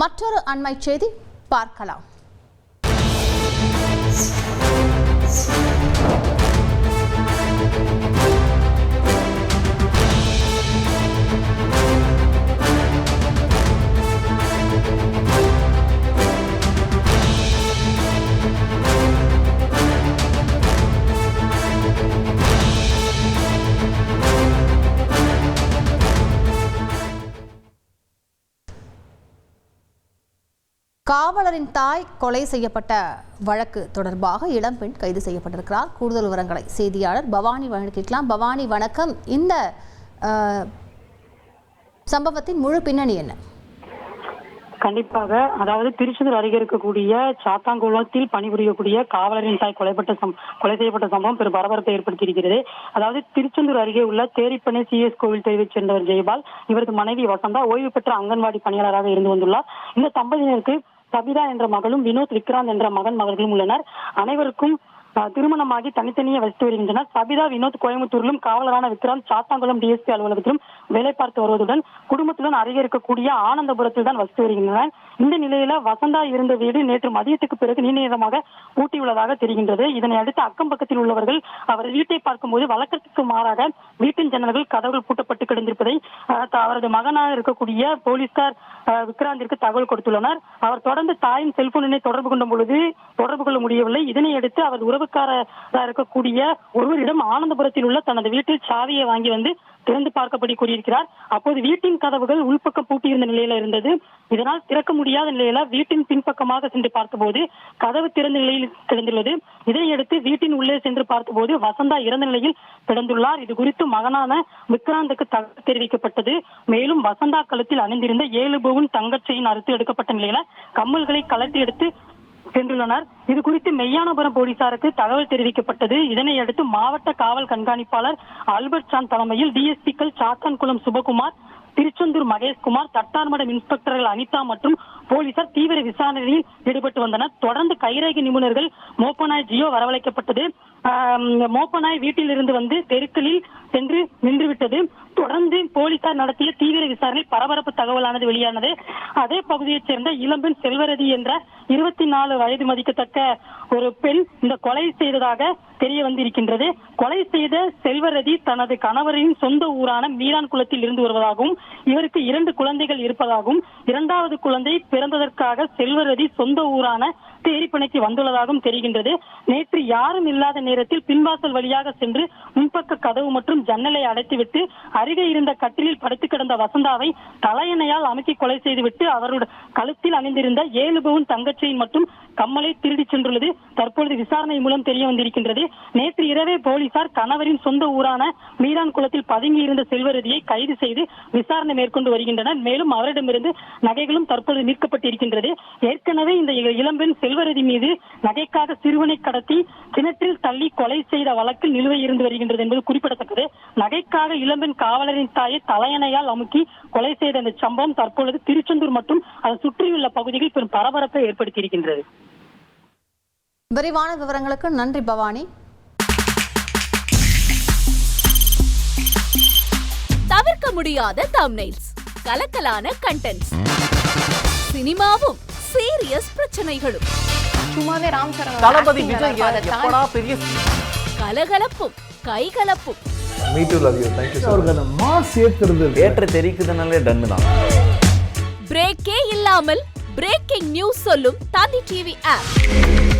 மற்றொரு அண்மை செய்தி பார்க்கலாம். காவலரின் தாய் கொலை செய்யப்பட்ட வழக்கு தொடர்பாக இளம்பெண் கைது செய்யப்பட்டிருக்கிறார். கூடுதல் விவரங்களை செய்தியாளர் பவானி வழங்கிக்கலாம் பவானி வணக்கம். இந்த சம்பவத்தின் முழு பின்னணி என்ன? கண்டிப்பாக. அதாவது திருச்செந்தூர் அருகே இருக்கக்கூடிய சாத்தாங்குளத்தில் பணிபுரியக்கூடிய காவலரின் தாய் கொலைப்பட்ட சம் கொலை செய்யப்பட்ட சம்பவம் பெரும் பரபரப்பை ஏற்படுத்தியிருக்கிறது. அதாவது திருச்செந்தூர் அருகே உள்ள தேரிப்பனை சிஎஸ் கோவில் தெருவைச் சேர்ந்தவர் ஜெயபால் இவரது மனைவி வசந்தா ஓய்வு பெற்ற அங்கன்வாடி பணியாளராக இருந்து வந்துள்ளார். இந்த தம்பதியினருக்கு சபிதா என்ற மகளும் வினோத் விக்ராந்த் என்ற மகன் மகள்களும் உள்ளனர். அனைவருக்கும் திருமணமாகி தனித்தனியே வசித்து வருகின்றனர். சபிதா வினோத் கோயம்புத்தூரிலும் காவலரான விக்ராந்த் சாத்தாங்குளம் டிஎஸ்பி அலுவலகத்திலும் வேலை பார்த்து வருவதுடன் குடும்பத்துடன் அருகே இருக்கக்கூடிய ஆனந்தபுரத்தில் தான் வசித்து வருகின்றனர். இந்த நிலையில வசந்தா இருந்த வீடு நேற்று மதியத்துக்கு பிறகு நீண்டமாக பூட்டியுள்ளதாக தெரிகின்றது. இதனை அடுத்து அக்கம் பக்கத்தில் உள்ளவர்கள் அவர் வீட்டை பார்க்கும்போது வழக்கத்துக்கு மாறாக வீட்டின் ஜன்னல்கள் கதவுகள் பூட்டப்பட்டு கிடந்திருப்பதை அவரது மகனாக இருக்கக்கூடிய போலீஸ்கார் விக்ராந்திற்கு தகவல் கொடுத்துள்ளனர். அவர் தொடர்ந்து தாயின் செல்போனினை தொடர்பு கொண்ட பொழுது தொடர்பு கொள்ள முடியவில்லை. இதனை அடுத்து அவர் உறவுக்காரராக இருக்கக்கூடிய ஒருவரிடம் ஆனந்தபுரத்தில் உள்ள தனது வீட்டில் சாவியை வாங்கி வந்து திறந்து பார்க்கப்படி கூறியிருக்கிறார். அப்போது வீட்டின் கதவுகள் உள்பக்கம் பூட்டியிருந்த நிலையில இருந்தது. இதனால் திறக்க முடியாத நிலையில வீட்டின் பின்பக்கமாக சென்று பார்த்தபோது கதவு திறந்த நிலையில் கிடந்துள்ளது இதையடுத்து வீட்டின் உள்ளே சென்று பார்த்தபோது வசந்தா இறந்த நிலையில் கிடந்துள்ளார். இது குறித்து மகனான விக்ராந்துக்கு தகவல் தெரிவிக்கப்பட்டது. மேலும் வசந்தா கழுத்தில் அணிந்திருந்த ஏழு பவுன் தங்கச்சையின் அறுத்து எடுக்கப்பட்ட நிலையில கம்மல்களை கலட்டி எடுத்து சென்றுள்ளனர். இது குறித்து மெய்யானபுரம் போலீசாருக்கு தகவல் தெரிவிக்கப்பட்டது. இதனை அடுத்து மாவட்ட காவல் கண்காணிப்பாளர் ஆல்பர்ட் சான் தலைமையில் டிஎஸ்பிக்கள் சாத்தான்குளம் சுபகுமார் திருச்செந்தூர் மகேஷ்குமார் தட்டார்மடம் இன்ஸ்பெக்டர்கள் அனிதா மற்றும் போலீசார் தீவிர விசாரணையில் ஈடுபட்டு வந்தனர். தொடர்ந்து கைரேகை நிபுணர்கள் மோப்பனாய் ஜியோ வரவழைக்கப்பட்டது. ஆம், மோப்பனாய் வீட்டில் இருந்து வந்து தெருக்களில் சென்று நின்றுவிட்டது. தொடர்ந்து போலீசார் நடத்திய தீவிர விசாரணை பரபரப்பு தகவலானது வெளியானது. அதே பகுதியைச் சேர்ந்த இளம்பெண் செல்வரதி என்ற இருபத்தி நாலு வயது மதிக்கத்தக்க ஒரு பெண் இந்த கொலை செய்ததாக தெரிய வந்திருக்கின்றது. கொலை செய்த செல்வரதி தனது கணவரின் சொந்த ஊரான மீரான் குளத்தில் இருந்து வருவதாகவும் இவருக்கு இரண்டு குழந்தைகள் இருப்பதாகவும் இரண்டாவது குழந்தை பிறந்ததற்காக செல்வரதி சொந்த ஊரான தேரிப்பணைக்கு வந்துள்ளதாகவும் தெரிகின்றது. நேற்று யாரும் இல்லாத நேரத்தில் பின்வாசல் வழியாக சென்று முன்பக்க கதவு மற்றும் ஜன்னலை அடைத்துவிட்டு அருகே இருந்த கட்டிலில் படுத்து கிடந்த வசந்தாவை தலையணையால் அமுக்கி கொலை செய்துவிட்டு அவருடைய கழுத்தில் அணிந்திருந்த ஏழு பவுன் தங்கச்செயின் மற்றும் கம்மலை திருடி சென்றுள்ளது. தற்பொழுது விசாரணை மூலம் தெரிய வந்திருக்கின்றது. நேற்று இரவே போலீசார் கணவரின் சொந்த ஊரான மீரான் குளத்தில் பதுங்கி இருந்த செல்வரதியை கைது செய்து விசாரணை மேற்கொண்டு வருகின்றனர். மேலும் அவரிடமிருந்து நகைகளும் தற்பொழுது மீட்கப்பட்டிருக்கின்றது. ஏற்கனவே இந்த இளம்பெண் செல்வரதி மீது நகைக்காக சிறுவனை கடத்தி கிணற்றில் தள்ளி கொலை செய்த வழக்கில் நிலுவை இருந்து வருகின்றது என்பது குறிப்பிடத்தக்கது. நகைக்காக இளம்பெண் காவலரின் தாயை தலையணையால் அமுக்கி கொலை செய்த இந்த சம்பவம் தற்பொழுது திருச்செந்தூர் மற்றும் அதை சுற்றியுள்ள பகுதிகளில் பெரும் பரபரப்பை ஏற்படுத்தியிருக்கின்றது. விரிவான விவரங்களுக்கு நன்றி பவானி. தவிர்க்க முடியாத தம்னைல்ஸ் கலக்கலான கண்டென்ட்ஸ் சினிமாவும் சீரியஸ் பிரச்சனைகளும். சும்மாவே ராம் தளபதி விஜய் எப்படா பெரிய கலகலப்பும் கைகலப்பும். Me too love you theatre தெரிக்குதுனாலே டன்னு தான். பிரேக்கே இல்லாமல் பிரேக்கிங் நியூஸ் சொல்லும் தந்தி டிவி ஆப்